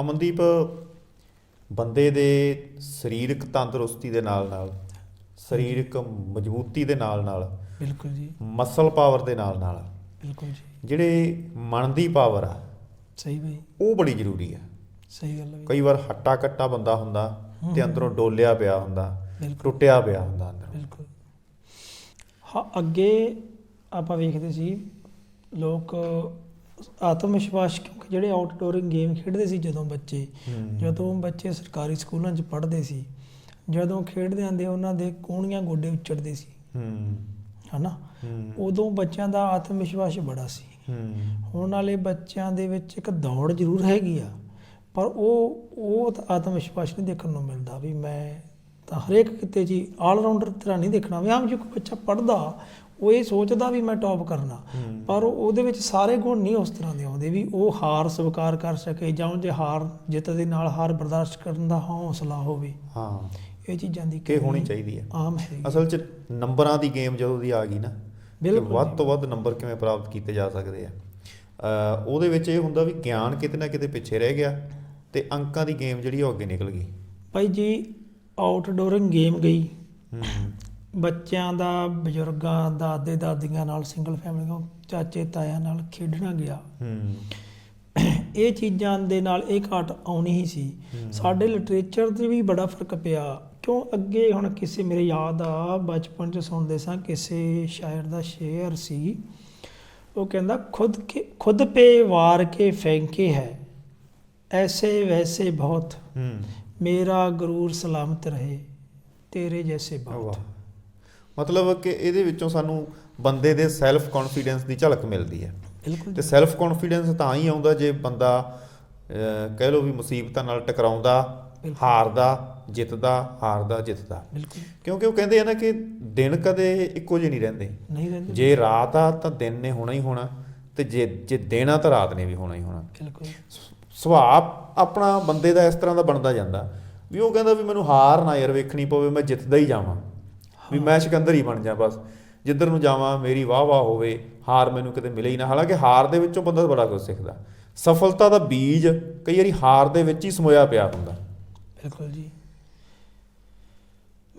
ਅਮਨਦੀਪ ਬੰਦੇ ਦੇ ਸਰੀਰਕ ਤੰਦਰੁਸਤੀ ਦੇ ਨਾਲ ਨਾਲ ਸਰੀਰਕ ਮਜ਼ਬੂਤੀ ਦੇ ਨਾਲ ਨਾਲ ਬਿਲਕੁਲ ਜੀ। ਮਸਲ ਪਾਵਰ ਦੇ ਨਾਲ ਨਾਲ ਬਿਲਕੁਲ ਜੀ। ਜਿਹੜੇ ਮਨ ਦੀ ਪਾਵਰ ਆ ਸਹੀ ਬਈ। ਉਹ ਬੜੀ ਜ਼ਰੂਰੀ ਆ। ਸਹੀ ਗੱਲ ਹੈ ਕਈ ਵਾਰ ਹੱਟਾ ਕੱਟਾ ਬੰਦਾ ਹੁੰਦਾ ਤੇ ਅੰਦਰੋਂ ਡੋਲਿਆ ਪਿਆ ਹੁੰਦਾ ਟੁੱਟਿਆ ਪਿਆ ਹੁੰਦਾ ਅੰਦਰੋਂ। ਬਿਲਕੁਲ। ਹਾਂ ਅੱਗੇ ਆਪਾਂ ਵੇਖਦੇ ਸੀ ਲੋਕ ਆਤਮ ਵਿਸ਼ਵਾਸ ਕਿਉਂਕਿ ਜਿਹੜੇ ਆਊਟਡੋਰਿੰਗ ਗੇਮ ਖੇਡਦੇ ਸੀ ਜਦੋਂ ਬੱਚੇ। ਜਦੋਂ ਬੱਚੇ ਸਰਕਾਰੀ ਸਕੂਲਾਂ 'ਚ ਪੜ੍ਹਦੇ ਸੀ ਜਦੋਂ ਖੇਡਦੇ ਆਂਦੇ ਉਹਨਾਂ ਦੇ ਕੋਹਣੀਆਂ ਗੋਡੇ ਉੱਚੜਦੇ ਸੀ। ਹੂੰ। ਹਨਾ? ਉਦੋਂ ਬੱਚਿਆਂ ਦਾ ਆਤਮ ਵਿਸ਼ਵਾਸ ਬੜਾ ਸੀ। ਹੁਣ ਵਾਲੇ ਬੱਚਿਆਂ ਦੇ ਵਿੱਚ ਇੱਕ ਦੌੜ ਜ਼ਰੂਰ ਹੈਗੀ ਆ ਪਰ ਉਹ ਉਹ ਆਤਮ ਵਿਸ਼ਵਾਸ ਨਹੀਂ ਦੇਖਣ ਨੂੰ ਮਿਲਦਾ ਵੀ ਮੈਂ ਤਾਂ ਹਰੇਕ ਕਿਤੇ ਜੀ ਆਲ ਰਾਊਂਡਰ ਤਰ੍ਹਾਂ ਨਹੀਂ ਦੇਖਣਾ। ਵੀ ਆਮ ਜੇ ਕੋਈ ਬੱਚਾ ਪੜਦਾ ਉਹ ਇਹ ਸੋਚਦਾ ਵੀ ਮੈਂ ਟੌਪ ਕਰਨਾ। ਪਰ ਉਹਦੇ ਵਿੱਚ ਸਾਰੇ ਗੁਣ ਨਹੀਂ ਉਸ ਤਰ੍ਹਾਂ ਦੇ ਆਉਂਦੇ ਵੀ ਉਹ ਹਾਰ ਸਵੀਕਾਰ ਕਰ ਸਕੇ ਜਾਂ ਜੇ ਹਾਰ ਜਿੱਤ ਦੇ ਨਾਲ ਹਾਰ ਬਰਦਾਸ਼ਤ ਕਰਨ ਦਾ ਹੌਸਲਾ ਹੋਵੇ। ਹਾਂ। ਇਹ ਚੀਜ਼ਾਂ ਦੀ ਕਿ ਹੋਣੀ ਚਾਹੀਦੀ ਹੈ ਆਮ ਹੈ। ਅਸਲ 'ਚ ਨੰਬਰਾਂ ਦੀ ਗੇਮ ਜਦੋਂ ਦੀ ਆ ਗਈ ਨਾ ਬਿਲਕੁਲ ਵੱਧ। ਤੋਂ ਵੱਧ ਨੰਬਰ ਕਿਵੇਂ ਪ੍ਰਾਪਤ ਕੀਤੇ ਜਾ ਸਕਦੇ ਆ। ਉਹਦੇ ਵਿੱਚ ਇਹ ਹੁੰਦਾ ਵੀ ਗਿਆਨ ਕਿਤੇ ਨਾ ਕਿਤੇ ਪਿੱਛੇ ਰਹਿ ਗਿਆ ਤੇ ਅੰਕਾਂ ਦੀ ਗੇਮ ਜਿਹੜੀ ਉਹ ਅੱਗੇ ਨਿਕਲ ਗਈ। ਭਾਈ ਜੀ ਆਊਟਡੋਰਿੰਗ ਗੇਮ ਗਈ। ਬੱਚਿਆਂ ਦਾ ਬਜ਼ੁਰਗਾਂ ਦਾਦੇ ਦਾਦੀਆਂ ਨਾਲ ਸਿੰਗਲ ਫੈਮਲੀਆਂ ਚਾਚੇ ਤਾਇਆਂ ਨਾਲ ਖੇਡਣਾ ਗਿਆ। ਇਹ ਚੀਜ਼ਾਂ ਦੇ ਨਾਲ ਇਹ ਘਾਟ ਆਉਣੀ ਹੀ ਸੀ। ਸਾਡੇ ਲਿਟਰੇਚਰ 'ਤੇ ਵੀ ਬੜਾ ਫ਼ਰਕ ਪਿਆ। ਕਿਉਂ? ਅੱਗੇ ਹੁਣ ਕਿਸੇ ਮੇਰੇ ਯਾਦ ਆ ਬਚਪਨ 'ਚ ਸੁਣਦੇ ਸਾਂ ਕਿਸੇ ਸ਼ਾਇਰ ਦਾ ਸ਼ੇਅਰ ਸੀ। ਉਹ ਕਹਿੰਦਾ ਖੁਦ ਕੇ ਖੁਦ ਪੇ ਵਾਰ ਕੇ ਫੈਂਕੇ ਹੈ। ਐਸੇ ਵੈਸੇ ਬਹੁਤ। ਮੇਰਾ ਗਰੂਰ ਸਲਾਮਤ ਰਹੇ ਤੇਰੇ ਜੈਸੇ ਬਹੁਤ। ਮਤਲਬ ਕਿ ਇਹਦੇ ਵਿੱਚੋਂ ਸਾਨੂੰ ਬੰਦੇ ਦੇ ਸੈਲਫ ਕੌਨਫੀਡੈਂਸ ਦੀ ਝਲਕ ਮਿਲਦੀ ਹੈ। ਬਿਲਕੁਲ। ਤੇ ਸੈਲਫ ਕੌਨਫੀਡੈਂਸ ਤਾਂ ਹੀ ਆਉਂਦਾ ਜੇ ਬੰਦਾ ਕਹਿ ਲਓ ਵੀ ਮੁਸੀਬਤਾਂ ਨਾਲ ਟਕਰਾਉਂਦਾ। ਹਾਰਦਾ ਜਿੱਤਦਾ ਹਾਰਦਾ ਜਿੱਤਦਾ। ਕਿਉਂਕਿ ਉਹ ਕਹਿੰਦੇ ਆ ਨਾ ਕਿ ਦਿਨ ਕਦੇ ਇੱਕੋ ਜਿਹੇ ਨਹੀਂ ਰਹਿੰਦੇ। ਨਹੀਂ ਰਹਿੰਦੇ। ਜੇ ਰਾਤ ਆ ਤਾਂ ਦਿਨ ਨੇ ਹੋਣਾ ਹੀ ਹੋਣਾ ਤੇ ਜੇ ਜੇ ਦਿਨ ਆ ਤਾਂ ਰਾਤ ਨੇ ਵੀ ਹੋਣਾ ਹੀ ਹੋਣਾ। ਬਿਲਕੁਲ। ਸੁਭਾਅ ਆਪਣਾ ਬੰਦੇ ਦਾ ਇਸ ਤਰ੍ਹਾਂ ਦਾ ਬਣਦਾ ਜਾਂਦਾ। ਵੀ ਉਹ ਕਹਿੰਦਾ ਵੀ ਮੈਨੂੰ ਹਾਰ ਨਾ ਯਾਰ ਵੇਖਣੀ ਪਵੇ ਮੈਂ ਜਿੱਤਦਾ ਹੀ ਜਾਵਾਂ। ਵੀ ਮੈਂ ਸਿਕੰਦਰ ਹੀ ਬਣ ਜਾ ਬਸ। ਜਿੱਧਰ ਨੂੰ ਜਾਵਾਂ ਮੇਰੀ ਵਾਹ ਵਾਹ ਹੋਵੇ ਹਾਰ ਮੈਨੂੰ ਕਿਤੇ ਮਿਲੇ ਹੀ ਨਾ। ਹਾਲਾਂਕਿ ਹਾਰ ਦੇ ਵਿੱਚੋਂ ਬੰਦਾ ਬੜਾ ਕੁਝ ਸਿੱਖਦਾ। ਸਫਲਤਾ ਦਾ ਬੀਜ ਕਈ ਵਾਰੀ ਹਾਰ ਦੇ ਵਿੱਚ ਹੀ ਸਮੋਇਆ ਪਿਆ ਹੁੰਦਾ। ਬਿਲਕੁਲ ਜੀ।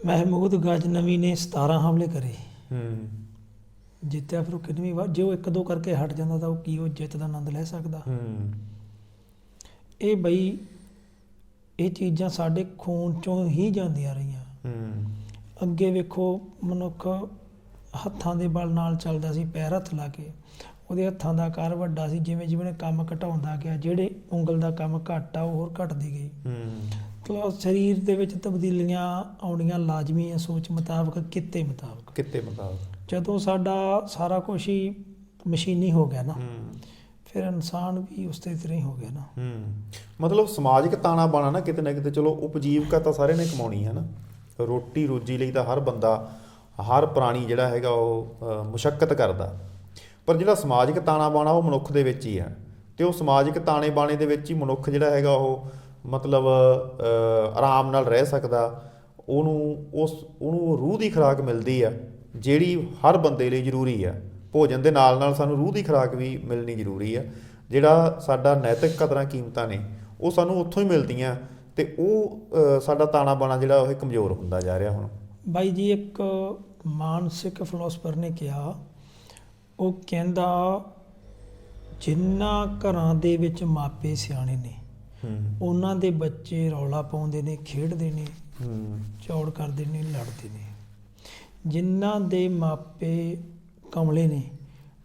ਮਹਿਮੂਦ ਗਜਨਵੀ ਨੇ 17 ਹਮਲੇ ਕਰੇ। ਹੂੰ। ਜਿੱਤਿਆ ਫਿਰ ਉਹ ਕਿੰਨਵੀਂ ਵਾਰ? ਜੇ ਉਹ ਇੱਕ ਦੋ ਕਰਕੇ ਹਟ ਜਾਂਦਾ ਤਾਂ ਉਹ ਕੀ ਉਹ ਜਿੱਤ ਦਾ ਆਨੰਦ ਲੈ ਸਕਦਾ। ਹੂੰ। ਇਹ ਬਈ ਇਹ ਚੀਜ਼ਾਂ ਸਾਡੇ ਖੂਨ ਚੋਂ ਹੀ ਜਾਂਦੀਆਂ ਰਹੀਆਂ। ਹੂੰ। ਅੱਗੇ ਵੇਖੋ ਮਨੁੱਖ ਹੱਥਾਂ ਦੇ ਬਲ ਨਾਲ ਚੱਲਦਾ ਸੀ ਪੈਰ ਹੱਥ ਲਾ ਕੇ। ਉਹਦੇ ਹੱਥਾਂ ਦਾ ਆਕਾਰ ਵੱਡਾ ਸੀ ਜਿਵੇਂ ਜਿਵੇਂ ਕੰਮ ਘਟਾਉਂਦਾ ਗਿਆ ਜਿਹੜੇ ਉਂਗਲ ਦਾ ਕੰਮ ਘੱਟ ਆ ਉਹ ਹੋਰ ਘਟਦੀ ਗਈ। ਹੂੰ। ਮਤਲਬ ਸਰੀਰ ਦੇ ਵਿੱਚ ਤਬਦੀਲੀਆਂ ਆਉਣੀਆਂ ਲਾਜ਼ਮੀ ਹੈ ਸੋਚ ਮੁਤਾਬਕ ਕਿਤੇ ਮੁਤਾਬਕ। ਕਿਤੇ ਮੁਤਾਬਕ। ਜਦੋਂ ਸਾਡਾ ਸਾਰਾ ਕੁਝ ਹੀ ਮਸ਼ੀਨੀ ਹੋ ਗਿਆ ਨਾ ਹੂੰ। ਫਿਰ ਇਨਸਾਨ ਵੀ ਉਸ ਤੇ ਤਰ੍ਹਾਂ ਹੀ ਹੋ ਗਿਆ ਨਾ। ਹੂੰ ਮਤਲਬ ਸਮਾਜਿਕ ਤਾਣਾ ਬਾਣਾ ਨਾ ਕਿਤੇ ਨਾ ਕਿਤੇ ਚਲੋ ਉਪਜੀਵਕਾ ਤਾਂ ਸਾਰੇ ਨੇ ਕਮਾਉਣੀ ਹੈ ਨਾ। ਰੋਟੀ ਰੋਜੀ ਲਈ ਤਾਂ ਹਰ ਬੰਦਾ ਹਰ ਪ੍ਰਾਣੀ ਜਿਹੜਾ ਹੈਗਾ ਉਹ ਅ, ਮੁਸ਼ੱਕਤ ਕਰਦਾ। ਪਰ ਜਿਹੜਾ ਸਮਾਜਿਕ ਤਾਣਾ ਬਾਣਾ ਉਹ ਮਨੁੱਖ ਦੇ ਵਿੱਚ ਹੀ ਹੈ ਤੇ ਉਹ ਸਮਾਜਿਕ ਤਾਣੇ ਬਾਣੇ ਦੇ ਵਿੱਚ ਹੀ ਮਨੁੱਖ ਜਿਹੜਾ ਹੈਗਾ ਉਹ ਮਤਲਬ ਆਰਾਮ ਨਾਲ ਰਹਿ ਸਕਦਾ। ਉਹਨੂੰ ਉਸ ਉਹਨੂੰ ਰੂਹ ਦੀ ਖੁਰਾਕ ਮਿਲਦੀ ਆ ਜਿਹੜੀ ਹਰ ਬੰਦੇ ਲਈ ਜ਼ਰੂਰੀ ਆ ਭੋਜਨ ਦੇ ਨਾਲ ਨਾਲ ਸਾਨੂੰ ਰੂਹ ਦੀ ਖੁਰਾਕ ਵੀ ਮਿਲਣੀ ਜ਼ਰੂਰੀ ਆ। ਜਿਹੜਾ ਸਾਡਾ ਨੈਤਿਕ ਕਦਰਾਂ ਕੀਮਤਾਂ ਨੇ ਉਹ ਸਾਨੂੰ ਉੱਥੋਂ ਹੀ ਮਿਲਦੀਆਂ ਤੇ ਉਹ ਸਾਡਾ ਤਾਣਾ ਬਾਣਾ ਜਿਹੜਾ ਉਹ ਕਮਜ਼ੋਰ ਹੁੰਦਾ ਜਾ ਰਿਹਾ ਹੁਣ। ਬਾਈ ਜੀ ਇੱਕ ਮਾਨਸਿਕ ਫਿਲਾਸਫਰ ਨੇ ਕਿਹਾ ਉਹ ਕਹਿੰਦਾ ਜਿੰਨਾ ਘਰਾਂ ਦੇ ਵਿੱਚ ਮਾਪੇ ਸਿਆਣੇ ਨੇ ਹੂੰ। ਉਹਨਾਂ ਦੇ ਬੱਚੇ ਰੌਲਾ ਪਾਉਂਦੇ ਨੇ ਖੇਡਦੇ ਨੇ ਹੂੰ। ਚੌੜ ਕਰਦੇ ਨੇ ਲੜਦੇ ਨੇ। ਜਿਨ੍ਹਾਂ ਦੇ ਮਾਪੇ ਕਮਲੇ ਨੇ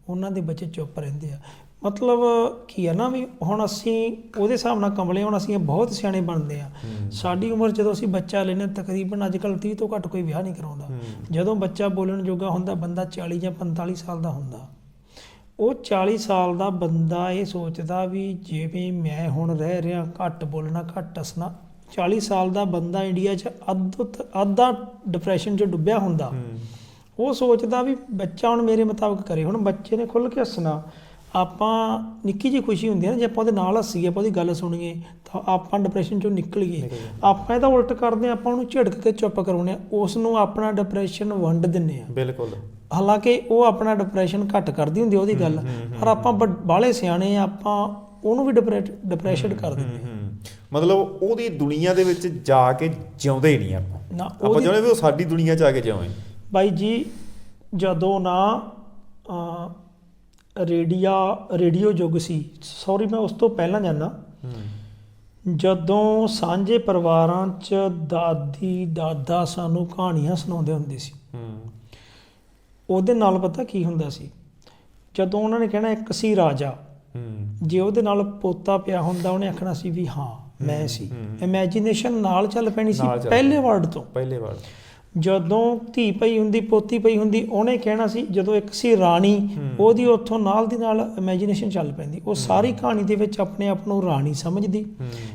ਉਹਨਾਂ ਦੇ ਬੱਚੇ ਚੁੱਪ ਰਹਿੰਦੇ ਆ। ਮਤਲਬ ਕੀ ਆ ਨਾ ਵੀ ਹੁਣ ਅਸੀਂ ਉਹਦੇ ਹਿਸਾਬ ਨਾਲ ਕਮਲੇ ਹੁਣ ਅਸੀਂ ਬਹੁਤ ਸਿਆਣੇ ਬਣਦੇ ਆ। ਸਾਡੀ ਉਮਰ ਜਦੋਂ ਅਸੀਂ ਬੱਚਾ ਲੈਨੇ ਤਕਰੀਬਨ ਅੱਜ ਕੱਲ੍ਹ 30 ਤੋਂ ਘੱਟ ਕੋਈ ਵਿਆਹ ਨਹੀਂ ਕਰਾਉਂਦਾ। ਜਦੋਂ ਬੱਚਾ ਬੋਲਣ ਜੋਗਾ ਹੁੰਦਾ ਬੰਦਾ 40 ਜਾਂ 45 ਸਾਲ ਦਾ ਹੁੰਦਾ। ਉਹ 40 ਸਾਲ ਦਾ ਬੰਦਾ ਇਹ ਸੋਚਦਾ ਵੀ ਜਿਵੇਂ ਮੈਂ ਹੁਣ ਰਹਿ ਰਿਹਾ ਘੱਟ ਬੋਲਣਾ ਘੱਟ ਹੱਸਣਾ 40 ਸਾਲ ਦਾ ਬੰਦਾ ਇੰਡੀਆ 'ਚ ਅੱਧ ਅੱਧਾ ਡਿਪਰੈਸ਼ਨ 'ਚ ਡੁੱਬਿਆ ਹੁੰਦਾ। ਉਹ ਸੋਚਦਾ ਵੀ ਬੱਚਾ ਹੁਣ ਮੇਰੇ ਮੁਤਾਬਕ ਕਰੇ ਹੁਣ ਬੱਚੇ ਨੇ ਖੁੱਲ ਕੇ ਹੱਸਣਾ। ਆਪਾਂ ਨਿੱਕੀ ਜਿਹੀ ਖੁਸ਼ੀ ਹੁੰਦੀ ਹੈ ਨਾ ਜੇ ਆਪਾਂ ਉਹਦੇ ਨਾਲ ਹੱਸੀਏ ਆਪਾਂ ਉਹਦੀ ਗੱਲ ਸੁਣੀਏ ਤਾਂ ਆਪਾਂ ਡਿਪਰੈਸ਼ਨ ਚੋਂ ਨਿਕਲੀਏ। ਆਪਾਂ ਇਹਦਾ ਉਲਟ ਕਰਦੇ ਹਾਂ ਆਪਾਂ ਉਹਨੂੰ ਝਿੜਕ ਕੇ ਚੁੱਪ ਕਰਾਉਂਦੇ ਹਾਂ ਉਸ ਨੂੰ ਆਪਣਾ ਡਿਪਰੈਸ਼ਨ ਵੰਡ ਦਿੰਨੇ ਆ ਬਿਲਕੁਲ। ਹਾਲਾਂਕਿ ਉਹ ਆਪਣਾ ਡਿਪਰੈਸ਼ਨ ਘੱਟ ਕਰਦੀ ਹੁੰਦੀ ਆ ਉਹਦੀ ਗੱਲ ਪਰ ਆਪਾਂ ਬਾਲੇ ਸਿਆਣੇ ਆ ਆਪਾਂ ਉਹਨੂੰ ਵੀ ਡਿਪਰੈਸ਼ਨ ਕਰ ਦਿੰਦੇ ਹਾਂ। ਹੂੰ। ਮਤਲਬ ਉਹਦੀ ਦੁਨੀਆ ਦੇ ਵਿੱਚ ਜਾ ਕੇ ਜਿਉਂਦੇ ਨਹੀਂ ਆਪਾਂ। ਆਪਾਂ ਚਾਹੁੰਦੇ ਵੀ ਉਹ ਸਾਡੀ ਦੁਨੀਆ 'ਚ ਆ ਕੇ ਜਿਉਂ ਬਾਈ ਜੀ ਜਦੋਂ ਨਾ ਰੇਡੀਆ ਰੇਡੀਓ ਯੁੱਗ ਸੀ ਸੌਰੀ ਮੈਂ ਉਸ ਤੋਂ ਪਹਿਲਾਂ ਜਾਂਦਾ ਜਦੋਂ ਸਾਂਝੇ ਪਰਿਵਾਰਾਂ 'ਚ ਦਾਦੀ ਦਾਦਾ ਸਾਨੂੰ ਕਹਾਣੀਆਂ ਸੁਣਾਉਂਦੇ ਹੁੰਦੇ ਸੀ। ਉਹਦੇ ਨਾਲ ਪਤਾ ਕੀ ਹੁੰਦਾ ਸੀ? ਜਦੋਂ ਉਹਨਾਂ ਨੇ ਕਹਿਣਾ ਇੱਕ ਸੀ ਰਾਜਾ ਜੇ ਉਹਦੇ ਨਾਲ ਪੋਤਾ ਪਿਆ ਹੁੰਦਾ ਉਹਨੇ ਆਖਣਾ ਸੀ ਵੀ ਹਾਂ ਮੈਂ ਸੀ। ਇਮੇਜਿਨੇਸ਼ਨ ਨਾਲ ਚੱਲ ਪੈਣੀ ਸੀ ਪਹਿਲੇ। ਵਰਡ ਤੋਂ। ਪਹਿਲੇ ਵਾਰ ਜਦੋਂ ਧੀ ਪਈ ਹੁੰਦੀ ਪੋਤੀ ਪਈ ਹੁੰਦੀ ਉਹਨੇ ਕਹਿਣਾ ਸੀ ਜਦੋਂ ਇੱਕ ਸੀ ਰਾਣੀ। ਉਹਦੀ ਉੱਥੋਂ ਨਾਲ ਦੀ ਨਾਲ ਇਮੇਜਿਨੇਸ਼ਨ ਚੱਲ ਪੈਂਦੀ। ਉਹ ਸਾਰੀ ਕਹਾਣੀ ਦੇ ਵਿੱਚ ਆਪਣੇ ਆਪ ਨੂੰ ਰਾਣੀ ਸਮਝਦੀ।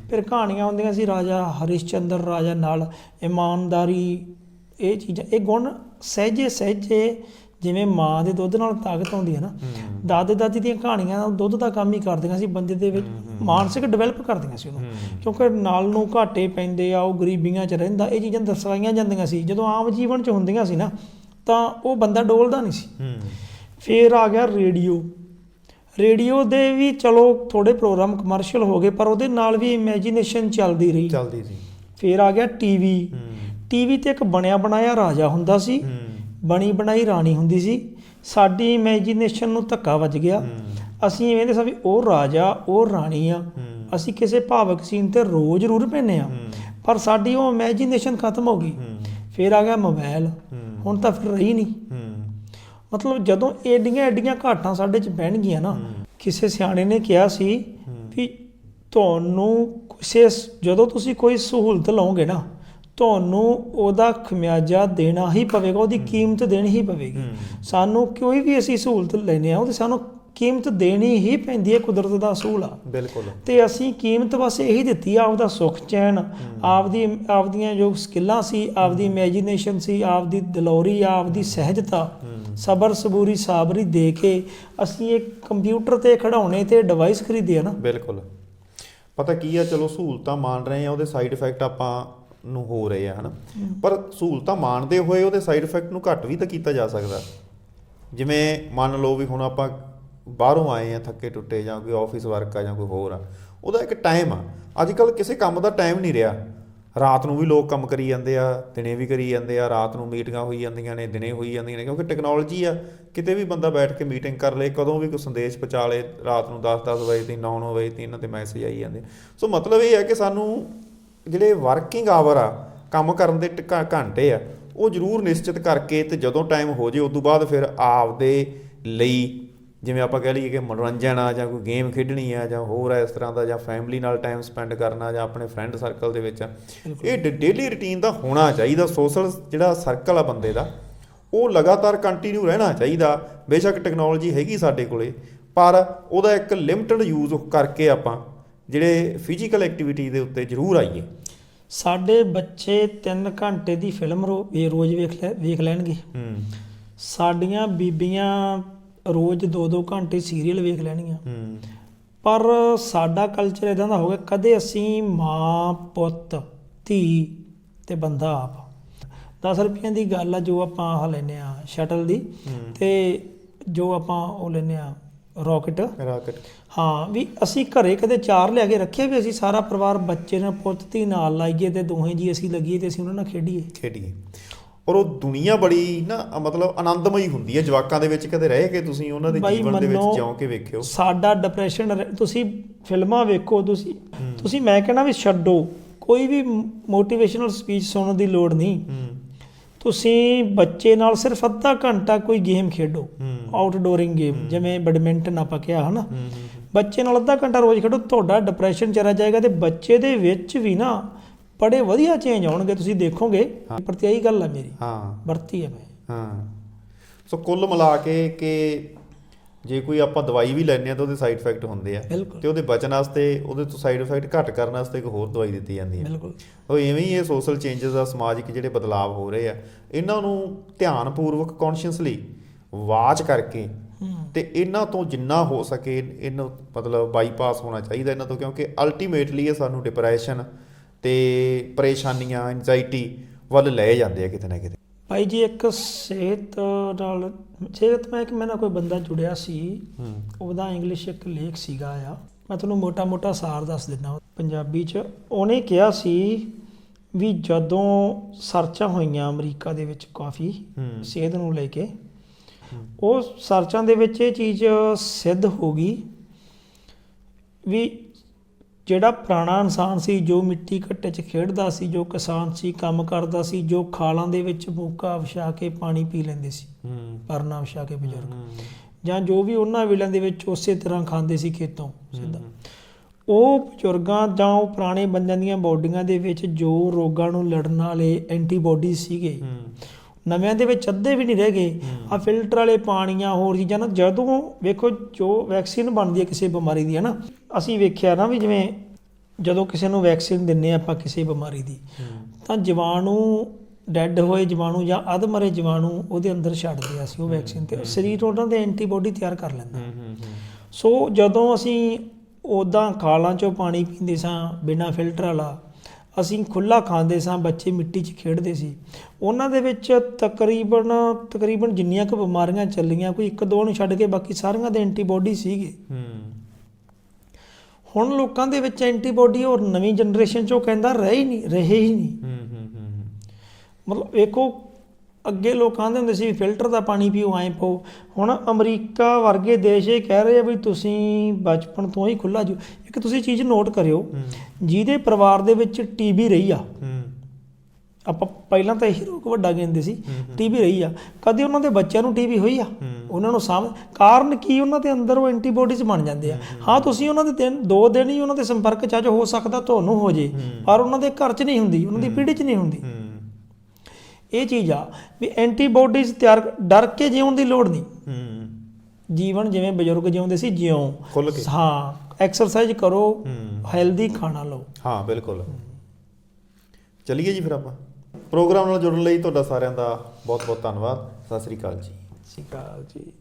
ਫਿਰ ਕਹਾਣੀਆਂ ਹੁੰਦੀਆਂ ਸੀ ਰਾਜਾ ਹਰਿਸ਼ਚੰਦਰ ਰਾਜਾ ਨਾਲ ਇਮਾਨਦਾਰੀ ਇਹ ਚੀਜ਼ਾਂ ਇਹ ਗੁਣ ਸਹਿਜੇ ਸਹਿਜੇ ਜਿਵੇਂ ਮਾਂ ਦੇ ਦੁੱਧ ਨਾਲ ਤਾਕਤ ਆਉਂਦੀ ਹੈ ਨਾ ਦਾਦੇ ਦਾਦੀ ਦੀਆਂ ਕਹਾਣੀਆਂ ਦੁੱਧ ਦਾ ਕੰਮ ਹੀ ਕਰਦੀਆਂ ਸੀ ਬੰਦੇ ਦੇ ਵਿੱਚ ਮਾਨਸਿਕ ਡਿਵੈਲਪ ਕਰਦੀਆਂ ਸੀ ਉਹਨੂੰ। ਕਿਉਂਕਿ ਨਾਲ ਨੂੰ ਘਾਟੇ ਪੈਂਦੇ ਆ ਉਹ ਗਰੀਬੀਆਂ 'ਚ ਰਹਿੰਦਾ ਇਹ ਚੀਜ਼ਾਂ ਦਰਸਾਈਆਂ ਜਾਂਦੀਆਂ ਸੀ। ਜਦੋਂ ਆਮ ਜੀਵਨ 'ਚ ਹੁੰਦੀਆਂ ਸੀ ਨਾ ਤਾਂ ਉਹ ਬੰਦਾ ਡੋਲਦਾ ਨਹੀਂ ਸੀ। ਫਿਰ ਆ ਗਿਆ ਰੇਡੀਓ। ਰੇਡੀਓ ਦੇ ਵੀ ਚਲੋ ਥੋੜੇ ਪ੍ਰੋਗਰਾਮ ਕਮਰਸ਼ੀਅਲ ਹੋ ਗਏ ਪਰ ਉਹਦੇ ਨਾਲ ਵੀ ਇਮੇਜਿਨੇਸ਼ਨ ਚੱਲਦੀ ਰਹੀ। ਚੱਲਦੀ ਸੀ ਫਿਰ ਆ ਗਿਆ ਟੀਵੀ। ਟੀਵੀ ਤੇ ਇੱਕ ਬਣਿਆ ਬਣਾਇਆ ਰਾਜਾ ਹੁੰਦਾ ਸੀ। ਬਣੀ ਬਣਾਈ ਰਾਣੀ ਹੁੰਦੀ ਸੀ। ਸਾਡੀ ਇਮੇਜਿਨੇਸ਼ਨ ਨੂੰ ਧੱਕਾ ਵੱਜ ਗਿਆ। ਅਸੀਂ ਇਵੇਂ ਦੇ ਸਾਂ ਵੀ ਉਹ ਰਾਜਾ ਉਹ ਰਾਣੀ ਆ। ਅਸੀਂ ਕਿਸੇ ਭਾਵਕ ਸੀਨ ਤੇ ਰੋਜ਼ ਜ਼ਰੂਰ ਪੈਨੇ ਆ ਪਰ ਸਾਡੀ ਉਹ ਇਮੇਜਿਨੇਸ਼ਨ ਖਤਮ ਹੋ ਗਈ। ਫਿਰ ਆ ਗਿਆ ਮੋਬਾਈਲ ਹੁਣ ਤਾਂ ਫਿਰ ਰਹੀ ਨਹੀਂ। ਮਤਲਬ ਜਦੋਂ ਏਡੀਆਂ ਏਡੀਆਂ ਘਾਟਾਂ ਸਾਡੇ 'ਚ ਬਹਿਣਗੀਆਂ ਨਾ ਕਿਸੇ ਸਿਆਣੇ ਨੇ ਕਿਹਾ ਸੀ ਵੀ ਤੁਹਾਨੂੰ ਕਿਸੇ ਜਦੋਂ ਤੁਸੀਂ ਕੋਈ ਸਹੂਲਤ ਲਓਗੇ ਨਾ ਤੁਹਾਨੂੰ ਉਹਦਾ ਖਮਿਆਜਾ ਦੇਣਾ ਹੀ ਪਵੇਗਾ ਉਹਦੀ ਕੀਮਤ ਦੇਣੀ ਹੀ ਪਵੇਗੀ। ਸਾਨੂੰ ਕੋਈ ਵੀ ਅਸੀਂ ਸਹੂਲਤ ਲੈਨੇ ਆ ਉਹਦੀ ਸਾਨੂੰ ਕੀਮਤ ਦੇਣੀ ਹੀ ਪੈਂਦੀ ਹੈ ਕੁਦਰਤ ਦਾ ਅਸੂਲ ਆ। ਬਿਲਕੁਲ। ਤੇ ਅਸੀਂ ਕੀਮਤ ਬਸ ਇਹੀ ਦਿੱਤੀ ਆ ਆਪਦਾ ਸੁੱਖ ਚੈਨ ਆਪਦੀ ਆਪਦੀਆਂ ਜੋ ਸਕਿੱਲਾਂ ਸੀ ਆਪਦੀ ਇਮੇਜਿਨੇਸ਼ਨ ਸੀ ਆਪਦੀ ਦਿਲੋਰੀ ਆ ਆਪਦੀ ਸਹਿਜਤਾ ਸਬਰ ਸਬੂਰੀ ਸਾਬਰੀ ਦੇ ਕੇ ਅਸੀਂ ਇਹ ਕੰਪਿਊਟਰ ਤੇ ਖੜਾਉਣੇ ਤੇ ਡਿਵਾਈਸ ਖਰੀਦੇ ਆ ਨਾ। ਬਿਲਕੁਲ। ਪਤਾ ਕੀ ਆ ਚਲੋ ਸਹੂਲਤਾਂ ਮਾਣ ਰਹੇ ਆ ਉਹਦੇ ਸਾਈਡ ਇਫੈਕਟ ਆਪਾਂ ਨੂੰ ਹੋ ਰਹੇ ਆ, ਹਨਾ? ਪਰ ਸਹੂਲਤਾਂ ਮਾਣਦੇ ਹੋਏ ਉਹਦੇ ਸਾਈਡ ਇਫੈਕਟ ਨੂੰ ਘੱਟ ਵੀ ਤਾਂ ਕੀਤਾ ਜਾ ਸਕਦਾ। ਜਿਵੇਂ ਮੰਨ ਲਓ ਵੀ ਹੁਣ ਆਪਾਂ ਬਾਹਰੋਂ ਆਏ ਆ, ਥੱਕੇ ਟੁੱਟੇ ਜਾਂ ਕੋਈ ਆਫਿਸ ਵਰਕ ਆ ਜਾਂ ਕੋਈ ਹੋਰ ਆ, ਉਹਦਾ ਇੱਕ ਟਾਈਮ ਆ। ਅੱਜ ਕੱਲ ਕਿਸੇ ਕੰਮ ਦਾ ਟਾਈਮ ਨਹੀਂ ਰਿਹਾ। ਰਾਤ ਨੂੰ ਵੀ ਲੋਕ ਕੰਮ ਕਰੀ ਜਾਂਦੇ ਆ, ਦਿਨੇ ਵੀ ਕਰੀ ਜਾਂਦੇ ਆ, ਰਾਤ ਨੂੰ ਮੀਟਿੰਗਾਂ ਹੋਈ ਜਾਂਦੀਆਂ ਨੇ, ਦਿਨੇ ਹੋਈ ਜਾਂਦੀਆਂ ਨੇ, ਕਿਉਂਕਿ ਟੈਕਨੋਲੋਜੀ ਆ, ਕਿਤੇ ਵੀ ਬੰਦਾ ਬੈਠ ਕੇ ਮੀਟਿੰਗ ਕਰ ਲੇ, ਕਦੋਂ ਵੀ ਕੋਈ ਸੰਦੇਸ਼ ਪਹੁੰਚਾ ਲੇ, ਰਾਤ ਨੂੰ 10-10 ਵਜੇ ਤੇ 9-9 ਵਜੇ ਤੇ ਇਹਨਾਂ ਤੇ ਮੈਸੇਜ ਆਈ ਜਾਂਦੇ ਸੋ ਮਤਲਬ ਇਹ ਹੈ ਕਿ ਸਾਨੂੰ ਜਿਹੜੇ ਵਰਕਿੰਗ ਆਵਰ ਆ ਕੰਮ ਕਰਨ ਦੇ ਘੰਟੇ ਆ ਉਹ ਜ਼ਰੂਰ ਨਿਸ਼ਚਿਤ ਕਰਕੇ ਤੇ ਜਦੋਂ ਟਾਈਮ ਹੋ ਜੇ ਉਸ ਤੋਂ ਬਾਅਦ ਫਿਰ ਆਪਦੇ ਲਈ ਜਿਵੇਂ ਆਪਾਂ ਕਹਿ ਲਈਏ ਕਿ ਮਨੋਰੰਜਨ ਆ ਜਾਂ ਕੋਈ ਗੇਮ ਖੇਡਣੀ ਆ ਜਾਂ ਹੋਰ ਆ ਇਸ ਤਰ੍ਹਾਂ ਦਾ ਜਾਂ ਫੈਮਿਲੀ ਨਾਲ ਟਾਈਮ ਸਪੈਂਡ ਕਰਨਾ ਜਾਂ ਆਪਣੇ ਫਰੈਂਡ ਸਰਕਲ ਦੇ ਵਿੱਚ ਇਹ ਡੇਲੀ ਰੁਟੀਨ ਦਾ ਹੋਣਾ ਚਾਹੀਦਾ ਸੋਸ਼ਲ ਜਿਹੜਾ ਸਰਕਲ ਆ ਬੰਦੇ ਦਾ ਉਹ ਲਗਾਤਾਰ ਕੰਟੀਨਿਊ ਰਹਿਣਾ ਚਾਹੀਦਾ। ਬੇਸ਼ੱਕ ਟੈਕਨੋਲੋਜੀ ਹੈਗੀ ਸਾਡੇ ਕੋਲੇ ਪਰ ਉਹਦਾ ਇੱਕ ਲਿਮਟਿਡ ਯੂਜ਼ ਕਰਕੇ ਆਪਾਂ ਜਿਹੜੇ ਫਿਜ਼ੀਕਲ ਐਕਟੀਵਿਟੀ ਦੇ ਉੱਤੇ ਜ਼ਰੂਰ ਆਈਏ। ਸਾਡੇ ਬੱਚੇ 3 ਘੰਟੇ ਦੀ ਫਿਲਮ ਰੋਜ਼ ਵੇਖ ਲੈ ਵੇਖ ਲੈਣਗੇ। ਹੂੰ। ਸਾਡੀਆਂ ਬੀਬੀਆਂ ਰੋਜ਼ 2-2 ਘੰਟੇ ਸੀਰੀਅਲ ਵੇਖ ਲੈਣਗੀਆਂ। ਹੂੰ। ਪਰ ਸਾਡਾ ਕਲਚਰ ਇਦਾਂ ਦਾ ਹੋ ਗਿਆ ਕਦੇ ਅਸੀਂ ਮਾਂ ਪੁੱਤ ਧੀ ਤੇ ਬੰਦਾ ਆਪ। 10 ਰੁਪਈਆਂ ਦੀ ਗੱਲ ਆ ਜੋ ਆਪਾਂ ਆਹ ਲੈਨੇ ਆ ਸ਼ਟਲ ਦੀ। ਤੇ ਜੋ ਆਪਾਂ ਉਹ ਲੈਨੇ ਆ ਰਾਕਟ। ਰਾਕਟ। ਹਾਂ ਵੀ ਅਸੀਂ ਘਰੇ ਕਦੇ ਚਾਰ ਲਿਆ ਕੇ ਰੱਖੇ ਵੀ ਅਸੀਂ ਸਾਰਾ ਪਰਿਵਾਰ ਬੱਚੇ ਨਾਲ ਪੁੱਤ ਧੀ ਨਾਲ ਲਾਈਏ ਤੇ ਦੋਹੇ ਜੀ ਅਸੀਂ ਲੱਗੀਏ ਤੇ ਅਸੀਂ ਉਹਨਾਂ ਨਾਲ ਖੇਡੀਏ। ਖੇਡੀਏ। ਔਰ ਉਹ ਦੁਨੀਆ ਬੜੀ ਨਾ ਮਤਲਬ ਆਨੰਦਮਈ ਹੁੰਦੀ ਹੈ। ਜਵਾਕਾਂ ਦੇ ਵਿੱਚ ਕਦੇ ਰਹਿ ਕੇ ਤੁਸੀਂ ਉਹਨਾਂ ਦੇ ਜੀਵਨ ਦੇ ਵਿੱਚ ਜਿਉਂ ਕੇ ਵੇਖਿਓ। ਸਾਡਾ ਡਿਪਰੈਸ਼ਨ ਤੁਸੀਂ ਫਿਲਮਾਂ ਵੇਖੋ ਤੁਸੀਂ ਤੁਸੀਂ ਮੈਂ ਕਹਿੰਦਾ ਵੀ ਛੱਡੋ। ਕੋਈ ਵੀ ਮੋਟੀਵੇਸ਼ਨਲ ਸਪੀਚ ਸੁਣਨ ਦੀ ਲੋੜ ਨਹੀਂ। ਤੁਸੀਂ ਬੱਚੇ ਨਾਲ ਸਿਰਫ ਅੱਧਾ ਘੰਟਾ ਕੋਈ ਗੇਮ ਖੇਡੋ। ਹੂੰ। ਆਊਟਡੋਰਿੰਗ ਗੇਮ ਜਿਵੇਂ ਬੈਡਮਿੰਟਨ ਆਪਾਂ ਕਿਹਾ ਹਨਾ? ਬੱਚੇ ਨਾਲ ਅੱਧਾ ਘੰਟਾ ਰੋਜ਼ ਖੇਡੋ ਤੁਹਾਡਾ ਡਿਪਰੈਸ਼ਨ ਚਲਾ ਜਾਏਗਾ ਤੇ ਬੱਚੇ ਦੇ ਵਿੱਚ ਵੀ ਨਾ ਬੜੇ ਵਧੀਆ ਚੇਂਜ ਆਉਣਗੇ ਤੁਸੀਂ ਦੇਖੋਗੇ। ਹਾਂ। ਪ੍ਰਤੀ ਇਹੀ ਗੱਲ ਹੈ ਮੇਰੀ। ਹਾਂ। ਵਰਤੀ ਹੈ ਮੈਂ। ਹਾਂ। ਸੋ ਕੁੱਲ ਮਿਲਾ ਕੇ ਕਿ ਜੇ ਕੋਈ ਆਪਾਂ ਦਵਾਈ ਵੀ ਲੈਂਦੇ ਆ ਤਾਂ ਉਹਦੇ ਸਾਈਡ ਇਫੈਕਟ ਹੁੰਦੇ ਆ। ਤੇ ਉਹਦੇ ਬਚਣ ਵਾਸਤੇ ਉਹਦੇ ਤੋਂ ਸਾਈਡ ਇਫੈਕਟ ਘੱਟ ਕਰਨ ਵਾਸਤੇ ਇੱਕ ਹੋਰ ਦਵਾਈ ਦਿੱਤੀ ਜਾਂਦੀ ਹੈ ਬਿਲਕੁਲ। ਉਹ ਐਵੇਂ ਹੀ ਇਹ ਸੋਸ਼ਲ ਚੇਂਜਸ ਆ ਸਮਾਜਿਕ ਜਿਹੜੇ ਬਦਲਾਅ ਹੋ ਰਹੇ ਆ ਇਹਨਾਂ ਨੂੰ ਧਿਆਨਪੂਰਵਕ ਕੌਨਸ਼ੀਅਸਲੀ ਵਾਚ ਕਰਕੇ ਤੇ ਇਹਨਾਂ ਤੋਂ ਜਿੰਨਾ ਹੋ ਸਕੇ ਇਹਨੂੰ ਮਤਲਬ ਬਾਈਪਾਸ ਹੋਣਾ ਚਾਹੀਦਾ ਇਹਨਾਂ ਤੋਂ ਕਿਉਂਕਿ ਅਲਟੀਮੇਟਲੀ ਇਹ ਸਾਨੂੰ ਡਿਪਰੈਸ਼ਨ ਤੇ ਪਰੇਸ਼ਾਨੀਆਂ ਐਂਜ਼ਾਈਟੀ ਵੱਲ ਲੈ ਜਾਂਦੇ ਆ ਕਿਤੇ ਨਾ ਕਿਤੇ। ਭਾਈ ਜੀ ਇੱਕ ਸਿਹਤ ਨਾਲ ਸਿਹਤ ਮੈਂ ਕਿ ਮੈਂ ਨਾਲ ਕੋਈ ਬੰਦਾ ਜੁੜਿਆ ਸੀ ਉਹਦਾ ਇੰਗਲਿਸ਼ ਇੱਕ ਲੇਖ ਸੀਗਾ ਆ। ਮੈਂ ਤੁਹਾਨੂੰ ਮੋਟਾ-ਮੋਟਾ ਸਾਰ ਦੱਸ ਦਿੰਦਾ ਪੰਜਾਬੀ 'ਚ ਉਹਨੇ ਕਿਹਾ ਸੀ ਵੀ ਜਦੋਂ ਸਰਚਾਂ ਹੋਈਆਂ ਅਮਰੀਕਾ ਦੇ ਵਿੱਚ ਕਾਫੀ ਸਿਹਤ ਨੂੰ ਲੈ ਕੇ ਉਹ ਸਰਚਾਂ ਦੇ ਵਿੱਚ ਇਹ ਚੀਜ਼ ਸਿੱਧ ਹੋ ਗਈ ਵੀ ਜਿਹੜਾ ਪੁਰਾਣਾ ਇਨਸਾਨ ਸੀ ਜੋ ਮਿੱਟੀ ਘੱਟੇ 'ਚ ਖੇਡਦਾ ਸੀ ਜੋ ਕਿਸਾਨ ਸੀ ਕੰਮ ਕਰਦਾ ਸੀ ਜੋ ਖਾਲਾਂ ਦੇ ਵਿੱਚ ਮੂਕਾ ਵਿਛਾ ਕੇ ਪਾਣੀ ਪੀ ਲੈਂਦੇ ਸੀ ਪਰਨਾ ਵਿਛਾ ਕੇ ਬਜ਼ੁਰਗ। ਜਾਂ ਜੋ ਵੀ ਉਹਨਾਂ ਵੇਲਿਆਂ ਦੇ ਵਿੱਚ ਉਸੇ ਤਰ੍ਹਾਂ ਖਾਂਦੇ ਸੀ ਖੇਤੋਂ ਸਿੱਧਾ। ਉਹ ਬਜ਼ੁਰਗਾਂ ਜਾਂ ਉਹ ਪੁਰਾਣੇ ਬੰਦਿਆਂ ਦੀਆਂ ਬਾਡੀਆਂ ਦੇ ਵਿੱਚ ਜੋ ਰੋਗਾਂ ਨੂੰ ਲੜਨ ਵਾਲੇ ਐਂਟੀਬਾਡੀ ਸੀਗੇ ਨਵਿਆਂ ਦੇ ਵਿੱਚ ਅੱਧੇ ਵੀ ਨਹੀਂ ਰਹਿ ਗਏ। ਆ ਫਿਲਟਰ ਵਾਲੇ ਪਾਣੀਆਂ ਹੋਰ ਚੀਜ਼ਾਂ ਨਾ ਜਦੋਂ ਵੇਖੋ ਜੋ ਵੈਕਸੀਨ ਬਣਦੀ ਹੈ ਕਿਸੇ ਬਿਮਾਰੀ ਦੀ ਹੈ ਨਾ? ਅਸੀਂ ਵੇਖਿਆ ਨਾ ਵੀ ਜਿਵੇਂ ਜਦੋਂ ਕਿਸੇ ਨੂੰ ਵੈਕਸੀਨ ਦਿੰਨੇ ਆਪਾਂ ਕਿਸੇ ਬਿਮਾਰੀ ਦੀ ਤਾਂ ਜੀਵਾਣੂ ਡੈੱਡ ਹੋਏ ਜੀਵਾਣੂ ਜਾਂ ਅਧਮਰੇ ਜੀਵਾਣੂ ਉਹਦੇ ਅੰਦਰ ਛੱਡਦੇ ਆ ਅਸੀਂ ਉਹ ਵੈਕਸੀਨ ਤੇ। ਸਰੀਰ ਉਹਨਾਂ ਦੇ ਐਂਟੀਬਾਡੀ ਤਿਆਰ ਕਰ ਲੈਂਦਾ। ਸੋ ਜਦੋਂ ਅਸੀਂ ਉਦਾਂ ਖਾਲਾਂ ਚੋਂ ਪਾਣੀ ਪੀਂਦੇ ਸਾਂ ਬਿਨਾਂ ਫਿਲਟਰ ਵਾਲਾ ਅਸੀਂ ਖੁੱਲਾ ਖਾਂਦੇ ਸਾਂ ਬੱਚੇ ਮਿੱਟੀ 'ਚ ਖੇਡਦੇ ਸੀ। ਉਹਨਾਂ ਦੇ ਵਿੱਚ ਤਕਰੀਬਨ ਤਕਰੀਬਨ ਜਿੰਨੀਆਂ ਕੁ ਬਿਮਾਰੀਆਂ ਚੱਲੀਆਂ ਕੋਈ ਇੱਕ ਦੋ ਨੂੰ ਛੱਡ ਕੇ ਬਾਕੀ ਸਾਰੀਆਂ ਦੇ ਐਂਟੀਬਾਡੀ ਸੀਗੇ। ਹੂੰ। ਹੁਣ ਲੋਕਾਂ ਦੇ ਵਿੱਚ ਐਂਟੀਬਾਡੀ ਹੋਰ ਨਵੀਂ ਜਨਰੇਸ਼ਨ 'ਚ ਉਹ ਕਹਿੰਦਾ ਰਹੇ ਹੀ ਨਹੀਂ ਰਹੇ ਹੀ ਨਹੀਂ। ਹੂੰ ਹੂੰ ਹੂੰ। ਮਤਲਬ ਵੇਖੋ ਅੱਗੇ ਲੋਕ ਕਹਿੰਦੇ ਹੁੰਦੇ ਸੀ ਫਿਲਟਰ ਦਾ ਪਾਣੀ ਪੀਓ ਐਂ ਪਓ। ਹੁਣ ਅਮਰੀਕਾ ਵਰਗੇ ਦੇਸ਼ ਇਹ ਕਹਿ ਰਹੇ ਆ ਵੀ ਤੁਸੀਂ ਬਚਪਨ ਤੋਂ ਹੀ ਖੁੱਲਾ ਜੋ ਇੱਕ ਤੁਸੀਂ ਚੀਜ਼ ਨੋਟ ਕਰਿਓ ਜਿਹਦੇ ਪਰਿਵਾਰ ਦੇ ਵਿੱਚ ਟੀਬੀ ਰਹੀ ਆ। ਆਪਾਂ ਪਹਿਲਾਂ ਤਾਂ ਇਹੀ ਰੋਗ ਵੱਡਾ ਕਹਿੰਦੇ ਸੀ। ਟੀਬੀ ਰਹੀ ਆ। ਕਦੇ ਉਹਨਾਂ ਦੇ ਬੱਚਿਆਂ ਨੂੰ ਟੀਬੀ ਹੋਈ ਆ। ਉਹਨਾਂ ਨੂੰ ਸਾਂਭ ਕਾਰਨ ਕੀ ਉਹਨਾਂ ਦੇ ਅੰਦਰ ਉਹ ਐਂਟੀਬਾਡੀਜ਼ ਬਣ ਜਾਂਦੇ ਆ? ਹਾਂ। ਤੁਸੀਂ ਉਹਨਾਂ ਦੇ ਦਿਨ ਦੋ ਦਿਨ ਹੀ ਉਹਨਾਂ ਦੇ ਸੰਪਰਕ ਚ ਅੱਜ ਹੋ ਸਕਦਾ ਤੁਹਾਨੂੰ ਹੋ ਜੇ। ਪਰ ਉਹਨਾਂ ਦੇ ਘਰ ਚ ਨਹੀਂ ਹੁੰਦੀ ਉਹਨਾਂ ਦੀ ਪੀੜ੍ਹੀ ਚ ਨਹੀਂ ਹੁੰਦੀ। ਇਹ ਚੀਜ਼ ਆ ਵੀ ਐਂਟੀਬਾਡੀਜ਼ ਤਿਆਰ ਡਰ ਕੇ ਜਿਉਣ ਦੀ ਲੋੜ ਨਹੀਂ। ਹੂੰ। ਜੀਵਨ ਜਿਵੇਂ ਬਜ਼ੁਰਗ ਜਿਉਂਦੇ ਸੀ ਜਿਉਂ। ਖੁੱਲ ਕੇ। ਹਾਂ ਐਕਸਰਸਾਈਜ਼ ਕਰੋ ਹੈਲਦੀ ਖਾਣਾ ਲਓ। ਹਾਂ ਬਿਲਕੁਲ। ਚਲਿਏ ਜੀ ਫਿਰ ਆਪਾਂ। ਪ੍ਰੋਗਰਾਮ ਨਾਲ ਜੁੜਨ ਲਈ ਤੁਹਾਡਾ ਸਾਰਿਆਂ ਦਾ ਬਹੁਤ ਬਹੁਤ ਧੰਨਵਾਦ। ਸਤਿ ਸ੍ਰੀ ਅਕਾਲ ਜੀ। ਸਤਿ ਸ਼੍ਰੀ ਅਕਾਲ ਜੀ।